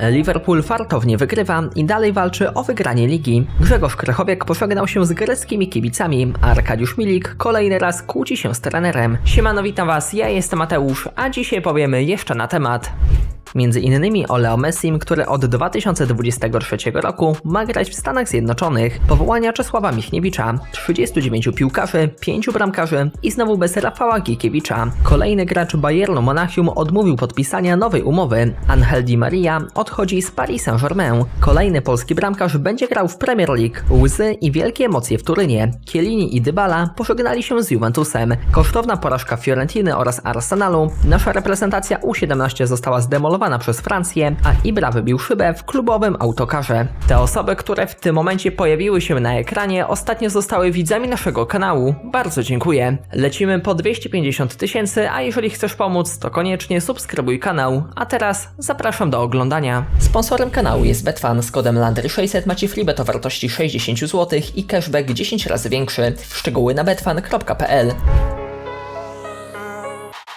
Liverpool fartownie wygrywa i dalej walczy o wygranie ligi. Grzegorz Krychowiak pożegnał się z greckimi kibicami, a Arkadiusz Milik kolejny raz kłóci się z trenerem. Siemano, witam was, ja jestem Mateusz, a dzisiaj powiemy jeszcze na temat Między innymi o Leo Messim, który od 2023 roku ma grać w Stanach Zjednoczonych, powołania Czesława Michniewicza, 39 piłkarzy, 5 bramkarzy i znowu bez Rafała Gikiewicza. Kolejny gracz Bayernu Monachium odmówił podpisania nowej umowy. Angel Di Maria odchodzi z Paris Saint-Germain. Kolejny polski bramkarz będzie grał w Premier League. Łzy i wielkie emocje w Turynie. Kielini i Dybala pożegnali się z Juventusem. Kosztowna porażka Fiorentiny oraz Arsenalu. Nasza reprezentacja U17 została zdemolowana przez Francję, a Ibra wybił szybę w klubowym autokarze. Te osoby, które w tym momencie pojawiły się na ekranie, ostatnio zostały widzami naszego kanału. Bardzo dziękuję. Lecimy po 250 tysięcy, a jeżeli chcesz pomóc, to koniecznie subskrybuj kanał. A teraz zapraszam do oglądania. Sponsorem kanału jest Betfan. Z kodem LANDRY600 macie freebet o wartości 60 zł i cashback 10 razy większy. Szczegóły na betfan.pl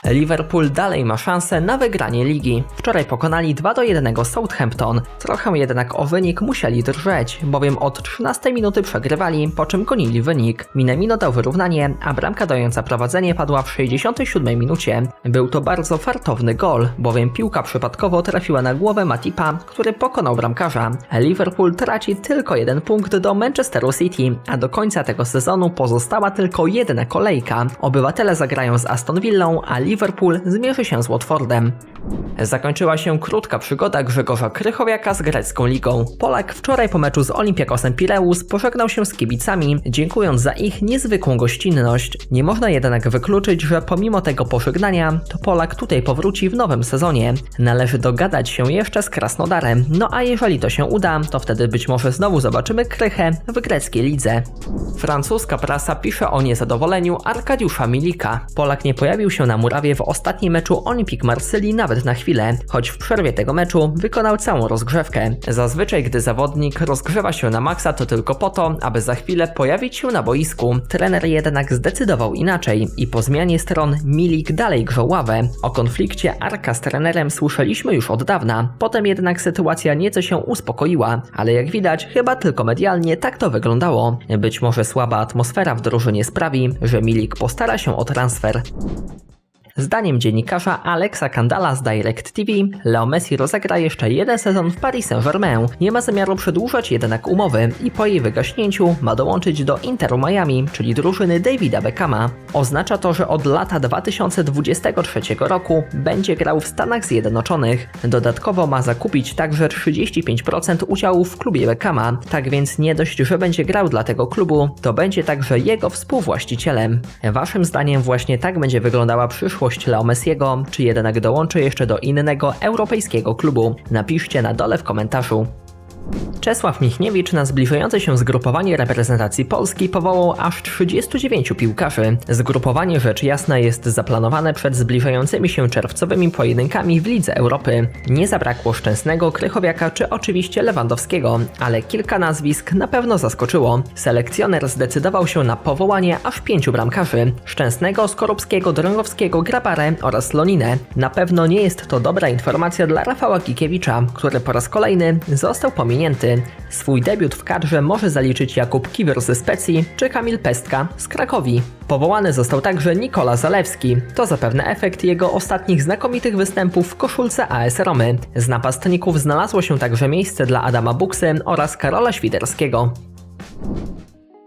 Liverpool dalej ma szansę na wygranie ligi. Wczoraj pokonali 2 do 1 Southampton. Trochę jednak o wynik musieli drżeć, bowiem od 13 minuty przegrywali, po czym gonili wynik. Minamino dał wyrównanie, a bramka dająca prowadzenie padła w 67 minucie. Był to bardzo fartowny gol, bowiem piłka przypadkowo trafiła na głowę Matipa, który pokonał bramkarza. Liverpool traci tylko jeden punkt do Manchesteru City, a do końca tego sezonu pozostała tylko jedna kolejka. Obywatele zagrają z Aston Villą, a Liverpool zmierzy się z Watfordem. Zakończyła się krótka przygoda Grzegorza Krychowiaka z grecką ligą. Polak wczoraj po meczu z Olympiakosem Pireus pożegnał się z kibicami, dziękując za ich niezwykłą gościnność. Nie można jednak wykluczyć, że pomimo tego pożegnania, to Polak tutaj powróci w nowym sezonie. Należy dogadać się jeszcze z Krasnodarem, no a jeżeli to się uda, to wtedy być może znowu zobaczymy Krychę w greckiej lidze. Francuska prasa pisze o niezadowoleniu Arkadiusza Milika. Polak nie pojawił się na murawie w ostatnim meczu Olympique Marsylii nawet na chwilę, choć w przerwie tego meczu wykonał całą rozgrzewkę. Zazwyczaj, gdy zawodnik rozgrzewa się na maksa, to tylko po to, aby za chwilę pojawić się na boisku. Trener jednak zdecydował inaczej i po zmianie stron Milik dalej grzał ławę. O konflikcie Arka z trenerem słyszeliśmy już od dawna, potem jednak sytuacja nieco się uspokoiła, ale jak widać, chyba tylko medialnie tak to wyglądało. Być może słaba atmosfera w drużynie sprawi, że Milik postara się o transfer. Zdaniem dziennikarza Alexa Kandala z Direct TV, Leo Messi rozegra jeszcze jeden sezon w Paris Saint-Germain. Nie ma zamiaru przedłużać jednak umowy i po jej wygaśnięciu ma dołączyć do Interu Miami, czyli drużyny Davida Beckhama. Oznacza to, że od lata 2023 roku będzie grał w Stanach Zjednoczonych. Dodatkowo ma zakupić także 35% udziałów w klubie Beckhama, tak więc nie dość, że będzie grał dla tego klubu, to będzie także jego współwłaścicielem. Waszym zdaniem właśnie tak będzie wyglądała przyszłość Leo Messiego, czy jednak dołączy jeszcze do innego europejskiego klubu? Napiszcie na dole w komentarzu. Czesław Michniewicz na zbliżające się zgrupowanie reprezentacji Polski powołał aż 39 piłkarzy. Zgrupowanie rzecz jasna jest zaplanowane przed zbliżającymi się czerwcowymi pojedynkami w Lidze Europy. Nie zabrakło Szczęsnego, Krychowiaka czy oczywiście Lewandowskiego, ale kilka nazwisk na pewno zaskoczyło. Selekcjoner zdecydował się na powołanie aż pięciu bramkarzy. Szczęsnego, Skorupskiego, Drągowskiego, Grabarę oraz Loninę. Na pewno nie jest to dobra informacja dla Rafała Gikiewicza, który po raz kolejny został pominięty. Swój debiut w kadrze może zaliczyć Jakub Kiwior ze Specji czy Kamil Pestka z Krakowi. Powołany został także Nikola Zalewski. To zapewne efekt jego ostatnich znakomitych występów w koszulce AS Romy. Z napastników znalazło się także miejsce dla Adama Buksy oraz Karola Świderskiego.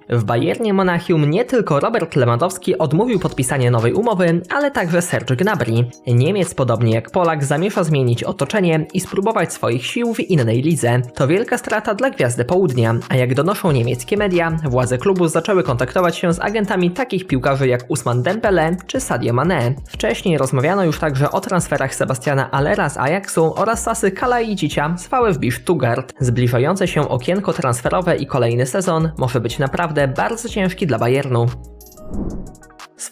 W Bayernie Monachium nie tylko Robert Lewandowski odmówił podpisania nowej umowy, ale także Serge Gnabry. Niemiec, podobnie jak Polak, zamierza zmienić otoczenie i spróbować swoich sił w innej lidze. To wielka strata dla Gwiazdy Południa, a jak donoszą niemieckie media, władze klubu zaczęły kontaktować się z agentami takich piłkarzy jak Usman Dembele czy Sadio Mane. Wcześniej rozmawiano już także o transferach Sebastiana Allera z Ajaxu oraz Sasy Kalaidzicia z VfB Stuttgart. Zbliżające się okienko transferowe i kolejny sezon może być naprawdę bardzo ciężki dla Bayernu.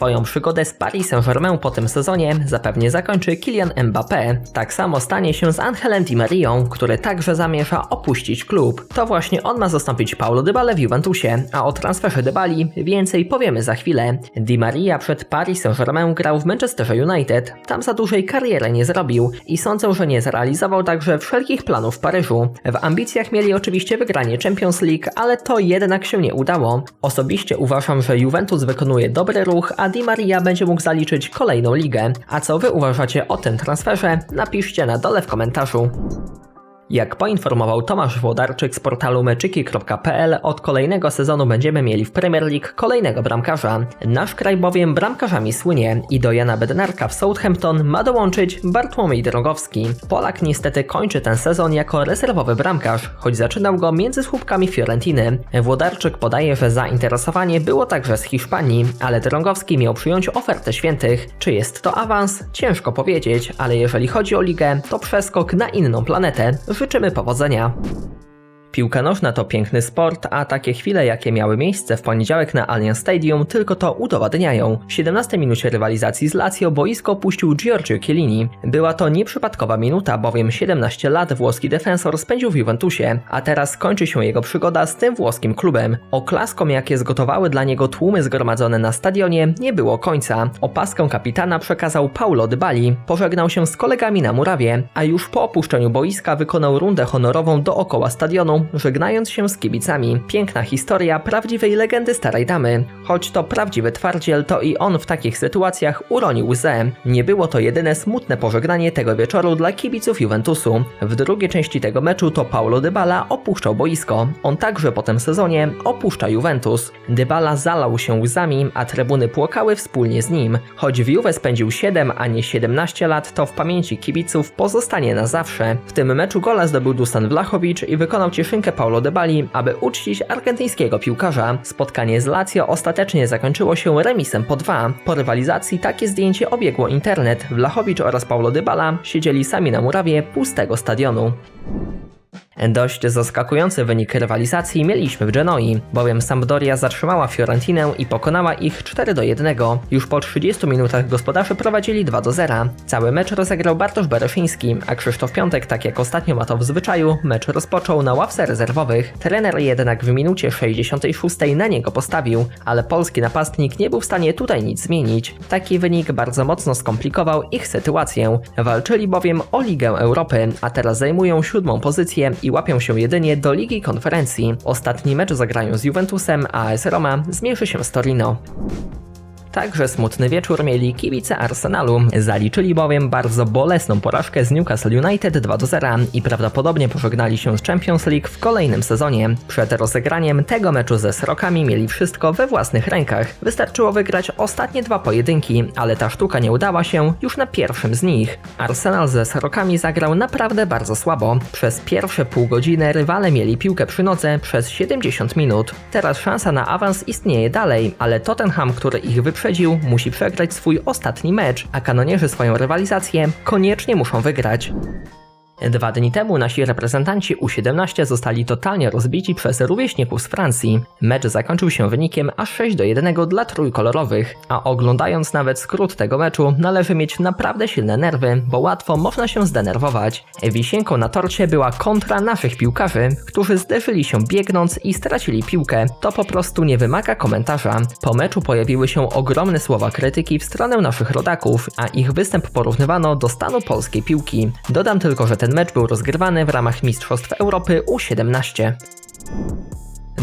Swoją przygodę z Paris Saint-Germain po tym sezonie zapewnie zakończy Kylian Mbappé. Tak samo stanie się z Angelem Di Marią, który także zamierza opuścić klub. To właśnie on ma zastąpić Paulo Dybala w Juventusie, a o transferze Dybali więcej powiemy za chwilę. Di Maria przed Paris Saint-Germain grał w Manchester United, tam za dużej kariery nie zrobił i sądzę, że nie zrealizował także wszelkich planów w Paryżu. W ambicjach mieli oczywiście wygranie Champions League, ale to jednak się nie udało. Osobiście uważam, że Juventus wykonuje dobry ruch, a Di Maria będzie mógł zaliczyć kolejną ligę. A co wy uważacie o tym transferze? Napiszcie na dole w komentarzu. Jak poinformował Tomasz Włodarczyk z portalu meczyki.pl, od kolejnego sezonu będziemy mieli w Premier League kolejnego bramkarza. Nasz kraj bowiem bramkarzami słynie i do Jana Bednarka w Southampton ma dołączyć Bartłomiej Drogowski. Polak niestety kończy ten sezon jako rezerwowy bramkarz, choć zaczynał go między słupkami Fiorentiny. Włodarczyk podaje, że zainteresowanie było także z Hiszpanii, ale Drogowski miał przyjąć ofertę świętych. Czy jest to awans? Ciężko powiedzieć, ale jeżeli chodzi o ligę, to przeskok na inną planetę życzymy powodzenia. Piłka nożna to piękny sport, a takie chwile, jakie miały miejsce w poniedziałek na Allianz Stadium, tylko to udowadniają. W 17 minucie rywalizacji z Lazio boisko opuścił Giorgio Chiellini. Była to nieprzypadkowa minuta, bowiem 17 lat włoski defensor spędził w Juventusie, a teraz kończy się jego przygoda z tym włoskim klubem. Oklaskom, jakie zgotowały dla niego tłumy zgromadzone na stadionie, nie było końca. Opaskę kapitana przekazał Paulo Dybali, pożegnał się z kolegami na murawie, a już po opuszczeniu boiska wykonał rundę honorową dookoła stadionu, żegnając się z kibicami. Piękna historia prawdziwej legendy starej damy. Choć to prawdziwy twardziel, to i on w takich sytuacjach uronił łzę. Nie było to jedyne smutne pożegnanie tego wieczoru dla kibiców Juventusu. W drugiej części tego meczu to Paulo Dybala opuszczał boisko. On także po tym sezonie opuszcza Juventus. Dybala zalał się łzami, a trybuny płakały wspólnie z nim. Choć w Juve spędził 7, a nie 17 lat, to w pamięci kibiców pozostanie na zawsze. W tym meczu gola zdobył Dusan Vlachowicz i wykonał cieszynkę Paulo Dybali, aby uczcić argentyńskiego piłkarza. Spotkanie z Lazio ostatecznie zakończyło się remisem po dwa. Po rywalizacji takie zdjęcie obiegło internet. Vlachowicz oraz Paulo Dybala siedzieli sami na murawie pustego stadionu. Dość zaskakujący wynik rywalizacji mieliśmy w Genoi, bowiem Sampdoria zatrzymała Fiorentinę i pokonała ich 4 do 1. Już po 30 minutach gospodarze prowadzili 2 do 0. Cały mecz rozegrał Bartosz Bereszyński, a Krzysztof Piątek, tak jak ostatnio ma to w zwyczaju, mecz rozpoczął na ławce rezerwowych. Trener jednak w minucie 66 na niego postawił, ale polski napastnik nie był w stanie tutaj nic zmienić. Taki wynik bardzo mocno skomplikował ich sytuację. Walczyli bowiem o Ligę Europy, a teraz zajmują siódmą pozycję i łapią się jedynie do Ligi Konferencji. Ostatni mecz zagrają z Juventusem, a AS Roma się z Torino. Także smutny wieczór mieli kibice Arsenalu. Zaliczyli bowiem bardzo bolesną porażkę z Newcastle United 2 0 i prawdopodobnie pożegnali się z Champions League w kolejnym sezonie. Przed rozegraniem tego meczu ze Srokami mieli wszystko we własnych rękach. Wystarczyło wygrać ostatnie dwa pojedynki, ale ta sztuka nie udała się już na pierwszym z nich. Arsenal ze Srokami zagrał naprawdę bardzo słabo. Przez pierwsze pół godziny rywale mieli piłkę przy nodze przez 70 minut. Teraz szansa na awans istnieje dalej, ale Tottenham, który ich wyprzedził, musi przegrać swój ostatni mecz, a kanonierzy swoją rywalizację koniecznie muszą wygrać. Dwa dni temu nasi reprezentanci U17 zostali totalnie rozbici przez rówieśników z Francji. Mecz zakończył się wynikiem aż 6 do 1 dla trójkolorowych, a oglądając nawet skrót tego meczu należy mieć naprawdę silne nerwy, bo łatwo można się zdenerwować. Wisienką na torcie była kontra naszych piłkarzy, którzy zderzyli się biegnąc i stracili piłkę. To po prostu nie wymaga komentarza. Po meczu pojawiły się ogromne słowa krytyki w stronę naszych rodaków, a ich występ porównywano do stanu polskiej piłki. Dodam tylko, że ten mecz był rozgrywany w ramach Mistrzostw Europy U17.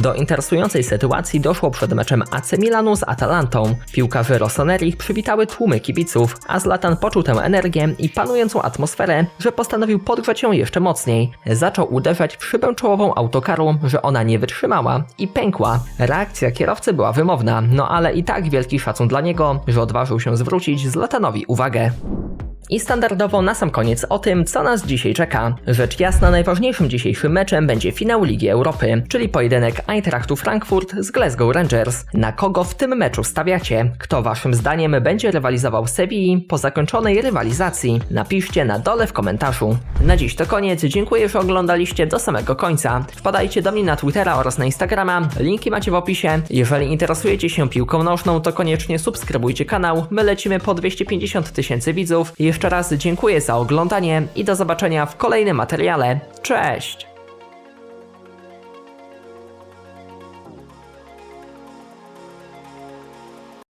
Do interesującej sytuacji doszło przed meczem AC Milanu z Atalantą. Piłkarze Rossoneri przywitały tłumy kibiców, a Zlatan poczuł tę energię i panującą atmosferę, że postanowił podgrzać ją jeszcze mocniej. Zaczął uderzać w szybę czołową autokaru, że ona nie wytrzymała i pękła. Reakcja kierowcy była wymowna, no ale i tak wielki szacun dla niego, że odważył się zwrócić Zlatanowi uwagę. I standardowo na sam koniec o tym, co nas dzisiaj czeka. Rzecz jasna, najważniejszym dzisiejszym meczem będzie finał Ligi Europy, czyli pojedynek Eintrachtu Frankfurt z Glasgow Rangers. Na kogo w tym meczu stawiacie? Kto waszym zdaniem będzie rywalizował z po zakończonej rywalizacji? Napiszcie na dole w komentarzu. Na dziś to koniec, dziękuję, że oglądaliście do samego końca. Wpadajcie do mnie na Twittera oraz na Instagrama, linki macie w opisie. Jeżeli interesujecie się piłką nożną, to koniecznie subskrybujcie kanał, my lecimy po 250 tysięcy widzów. Jeszcze raz dziękuję za oglądanie i do zobaczenia w kolejnym materiale. Cześć!